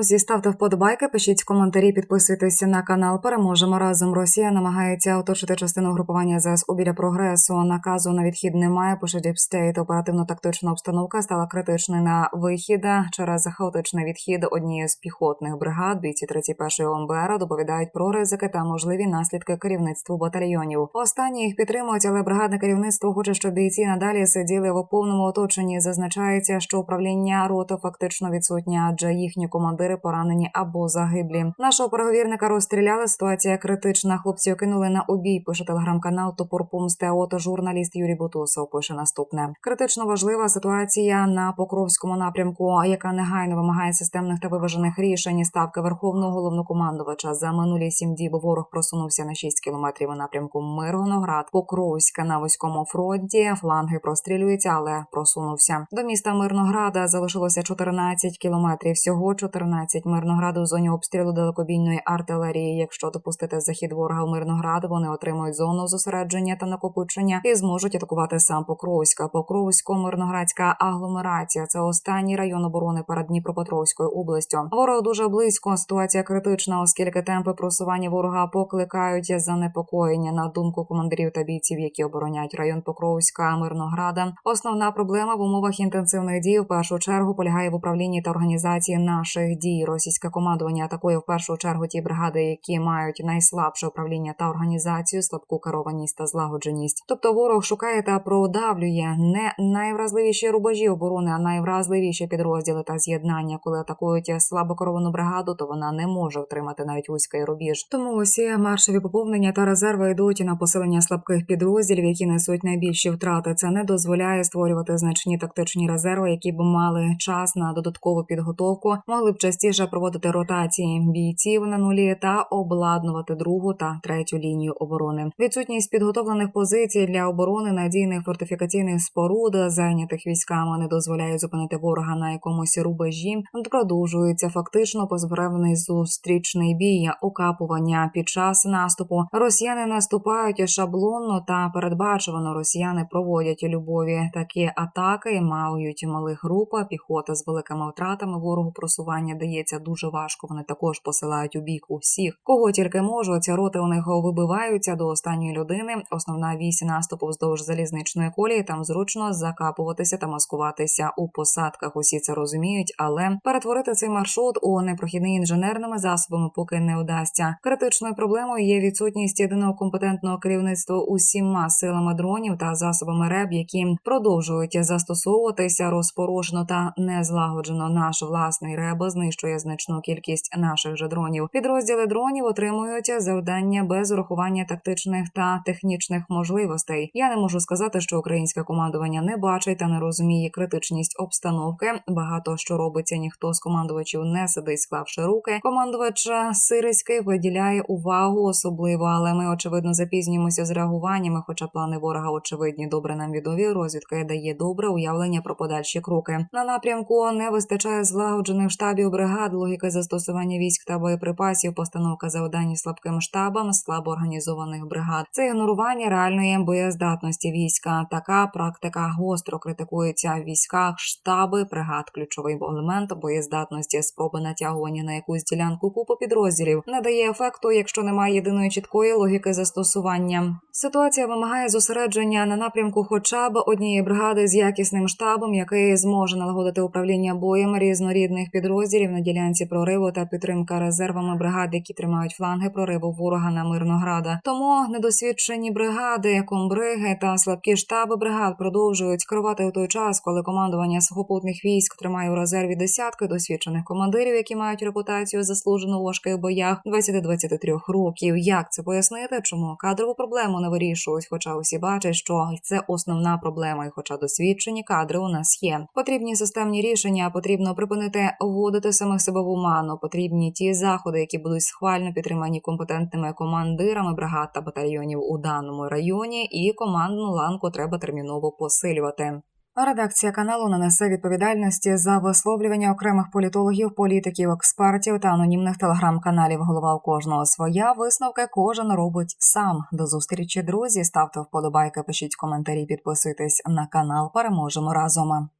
Друзі, ставте вподобайки, пишіть коментарі, підписуйтесь на канал. Переможемо разом. Росія намагається оточити частину групування ЗСУ біля прогресу. Наказу на відхід немає. Пише Діпстейт. Оперативно-тактична обстановка стала критичною на вихід через хаотичний відхід однієї з піхотних бригад. Бійці 31-ї ОМБР доповідають про ризики та можливі наслідки керівництву батальйонів. Останні їх підтримують, але бригадне керівництво хоче, щоб бійці надалі сиділи в повному оточенні. Зазначається, що управління роти фактично відсутнє, адже їхні командири поранені або загиблі. Нашого переговірника розстріляли. Ситуація критична. Хлопців кинули на обій. Пише телеграм-канал Топор Помсти. А журналіст Юрій Бутусов пише наступне: критично важлива ситуація на Покровському напрямку, яка негайно вимагає системних та виважених рішень. Ставка верховного головнокомандувача за минулі сім діб ворог просунувся на 6 кілометрів у напрямку Миргоноград, Покровська на вузькому фронті. Фланги прострілюються, але просунувся до міста Мирнограда. Залишилося 14 кілометрів. Всього 14 Мирнограду в зоні обстрілу далекобійної артилерії. Якщо допустити захід ворога в Мирноград, вони отримують зону зосередження та накопичення і зможуть атакувати сам Покровська. Покровсько-мирноградська агломерація це останній район оборони перед Дніпропетровською областю. Ворог дуже близько. Ситуація критична, оскільки темпи просування ворога покликають занепокоєння на думку командирів та бійців, які обороняють район Покровська Мирнограда. Основна проблема в умовах інтенсивних дій в першу чергу полягає в управлінні та організації наших дій. Російське командування атакує в першу чергу ті бригади, які мають найслабше управління та організацію, слабку керованість та злагодженість. Тобто ворог шукає та продавлює не найвразливіші рубежі оборони, а найвразливіші підрозділи та з'єднання. Коли атакують слабо керовану бригаду, то вона не може отримати навіть вузький рубіж. Тому усі маршові поповнення та резерви йдуть на посилення слабких підрозділів, які несуть найбільші втрати. Це не дозволяє створювати значні тактичні резерви, які б мали час на додаткову підготовку, могли б частіше проводити ротації бійців на нулі та обладнувати другу та третю лінію оборони. Відсутність підготовлених позицій для оборони надійних фортифікаційних споруд, зайнятих військами, не дозволяє зупинити ворога на якомусь рубежі. Продовжується фактично позбревний зустрічний бій, окапування під час наступу. Росіяни наступають шаблонно та передбачувано. Росіяни проводять любові такі атаки, мають малих груп. Піхота з великими втратами ворогу просування дається дуже важко. Вони також посилають у бік усіх, кого тільки можуть. Ці роти у них вибиваються до останньої людини. Основна вісь наступу вздовж залізничної колії. Там зручно закапуватися та маскуватися у посадках. Усі це розуміють, але перетворити цей маршрут у непрохідний інженерними засобами поки не вдасться. Критичною проблемою є відсутність єдиного компетентного керівництва усіма силами дронів та засобами РЕБ, які продовжують застосовуватися розпорошено та незлагоджено. Наш власний РЕБ знищує значну кількість наших же дронів. Підрозділи дронів отримують завдання без урахування тактичних та технічних можливостей. Я не можу сказати, що українське командування не бачить та не розуміє критичність обстановки. Багато що робиться, ніхто з командувачів не сидить, склавши руки. Командувач Сирський виділяє увагу особливо, але ми очевидно запізнюємося з реагуваннями. Хоча плани ворога очевидні добре нам відові. Розвідка дає добре уявлення про подальші кроки. На напрямку не вистачає злагоджених штабів бригад, логіки застосування військ та боєприпасів, постановка завдань слабким штабам, слабо організованих бригад. Це ігнорування реальної боєздатності війська. Така практика гостро критикується в військах. Штаби бригад, ключовий елемент боєздатності, спроби натягування на якусь ділянку купу підрозділів не дає ефекту, якщо немає єдиної чіткої логіки застосування. Ситуація вимагає зосередження на напрямку, хоча б однієї бригади з якісним штабом, який зможе налагодити управління боєм різнорідних підрозділів на ділянці прориву та підтримка резервами бригад, які тримають фланги прориву ворога на мирнограда. Тому недосвідчені бригади, комбриги та слабкі штаби бригад продовжують керувати у той час, коли командування сухопутних військ тримає у резерві десятки досвідчених командирів, які мають репутацію заслужено у важких боях 20-23 років. Як це пояснити? Чому кадрову проблему не вирішують? Хоча усі бачать, що це основна проблема, і хоча досвідчені кадри у нас є. Потрібні системні рішення, потрібно припинити вводити самих себе в оману. Потрібні ті заходи, які будуть схвально підтримані компетентними командирами бригад та батальйонів у даному районі, і командну ланку треба терміново посилювати. Редакція каналу не несе відповідальності за висловлювання окремих політологів, політиків, експертів та анонімних телеграм-каналів. Голова у кожного своя висновки кожен робить сам. До зустрічі, друзі. Ставте вподобайки, пишіть коментарі, підписуйтесь на канал. Переможемо разом.